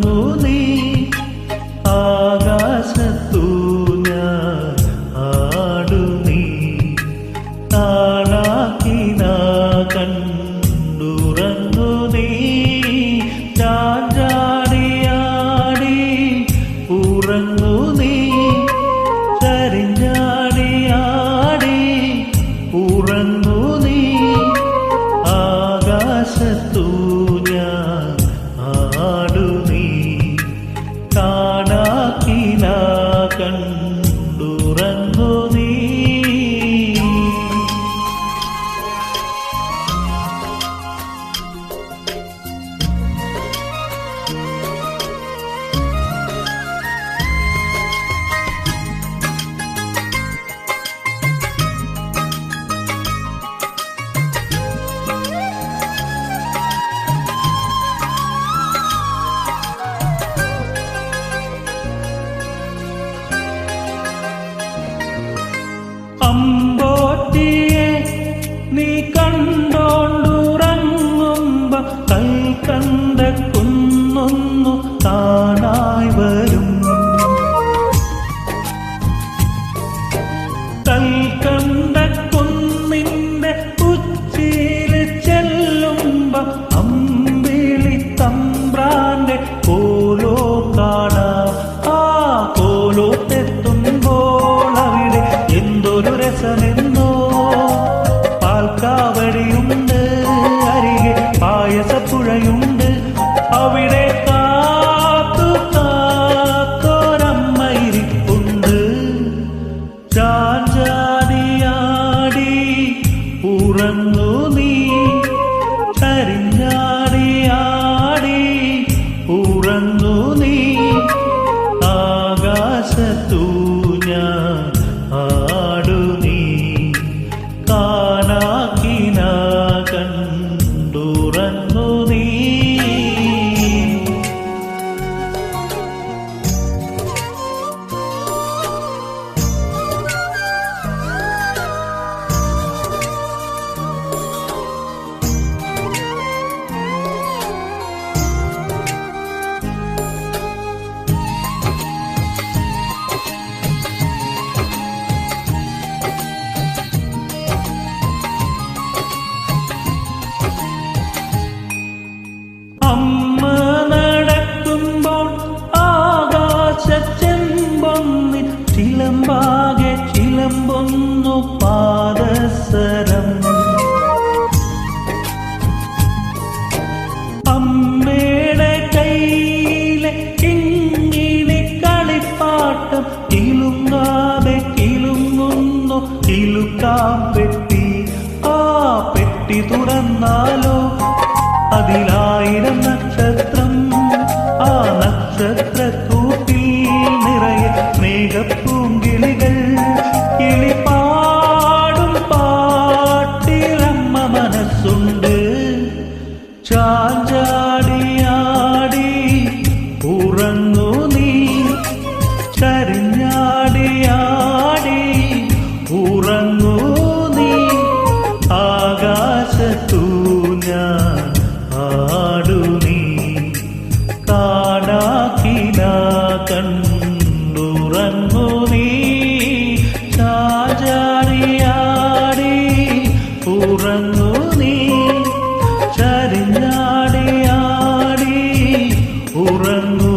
നിന്നു നീ ആകാശത്തു ഞാൻ ആടു നീ താളാക്കിനാ കണ്ണു குரல் അമ്മയുണ്ട് അവിടെ കാത്തു കാത്തോരമ്മ ചാഞ്ചാടിയാടി ഉറങ്ങു നീ. ചരിഞ്ഞാടിയാടി ഉറങ്ങു നീ. പാദസരം. അമ്മയുടെ കയ്യിലെ കിങ്ങിണി കളിപ്പാട്ടം കിലുങ്ങാതെ കിലുങ്ങുന്നു കിലുക്കാം പെട്ടി. ആ പെട്ടി തുറന്നാലോ? അതിലായിരം നക്ഷത്രം ആ നക്ഷത്രക്കൂട്ടിൽ മനസ്സുണ്ട് ചാഞ്ചാടിയാടി Urangu